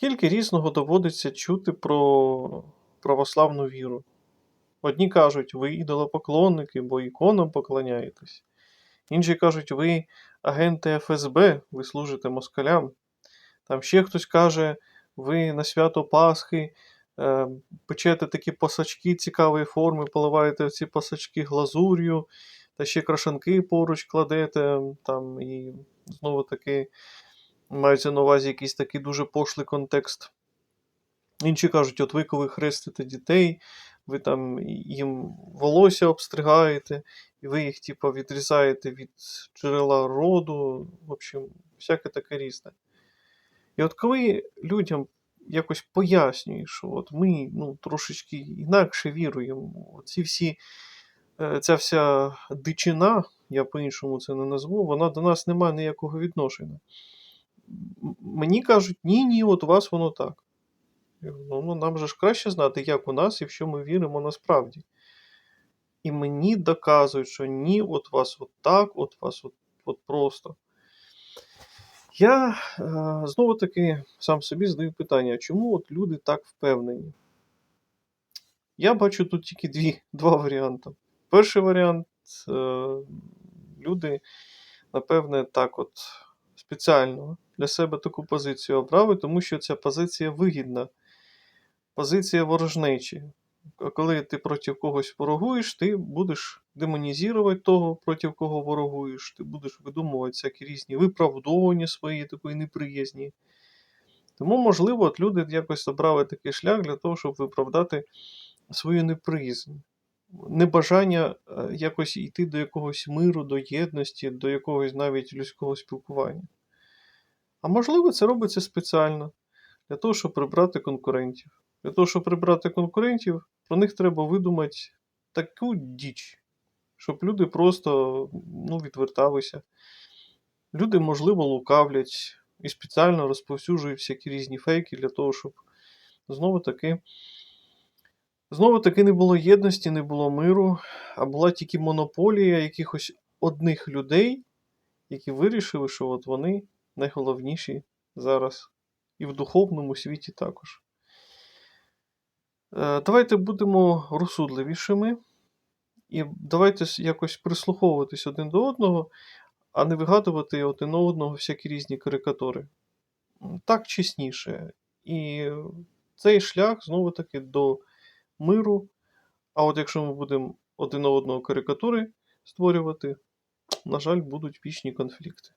Скільки різного доводиться чути про православну віру. Одні кажуть, ви ідолопоклонники, бо іконам поклоняєтесь. Інші кажуть, ви агенти ФСБ, ви служите москалям. Там ще хтось каже, ви на свято Пасхи е, печете такі пасачки цікавої форми, поливаєте ці пасачки глазур'ю, та ще крашанки поруч кладете. Там, і знову таки мається на увазі якийсь такий дуже пошлий контекст. Інші кажуть, от ви коли хрестите дітей, ви там їм волосся обстригаєте, і ви їх, типу, відрізаєте від джерела роду, в общем, всяке таке різне. І от коли людям якось пояснюєш, що от ми ну, трошечки інакше віруємо, ці всі, е, ця вся дичина, я по-іншому це не назву, вона до нас не має ніякого відношення. Мені кажуть, ні, ні, от у вас воно так. Я Ну, ну, нам же ж краще знати, як у нас і в що ми віримо насправді. І мені доказують, що ні, от вас от так, от вас от, от просто. Я е, знову таки сам собі задаю питання, чому от люди так впевнені? Я бачу тут тільки дві, два варіанти. Перший варіант е, люди, напевне, так от спеціально для себе таку позицію обрали, тому що ця позиція вигідна. Позиція ворожнечі. А Коли ти проти когось ворогуєш, ти будеш демонізувати того, проти кого ворогуєш, ти будеш видумувати всякі різні виправдовування свої такої неприязні. Тому, можливо, от люди якось обрали такий шлях для того, щоб виправдати свою неприязнь, небажання е, якось йти до якогось миру, до єдності, до якогось навіть людського спілкування. А можливо, це робиться спеціально для того, щоб прибрати конкурентів. Для того, щоб прибрати конкурентів, про них треба видумати таку діч, щоб люди просто ну, відверталися. Люди, можливо, лукавлять і спеціально розповсюджують всякі різні фейки для того, щоб знову таки. Знову таки не було єдності, не було миру, а була тільки монополія якихось одних людей, які вирішили, що от вони найголовніші зараз і в духовному світі також. Е, Давайте будемо розсудливішими і давайте якось прислуховуватись один до одного, а не вигадувати один одного всякі різні карикатури. Так чесніше. І цей шлях знову таки до миру. А от якщо ми будемо один одного карикатури створювати, на жаль, будуть вічні конфлікти.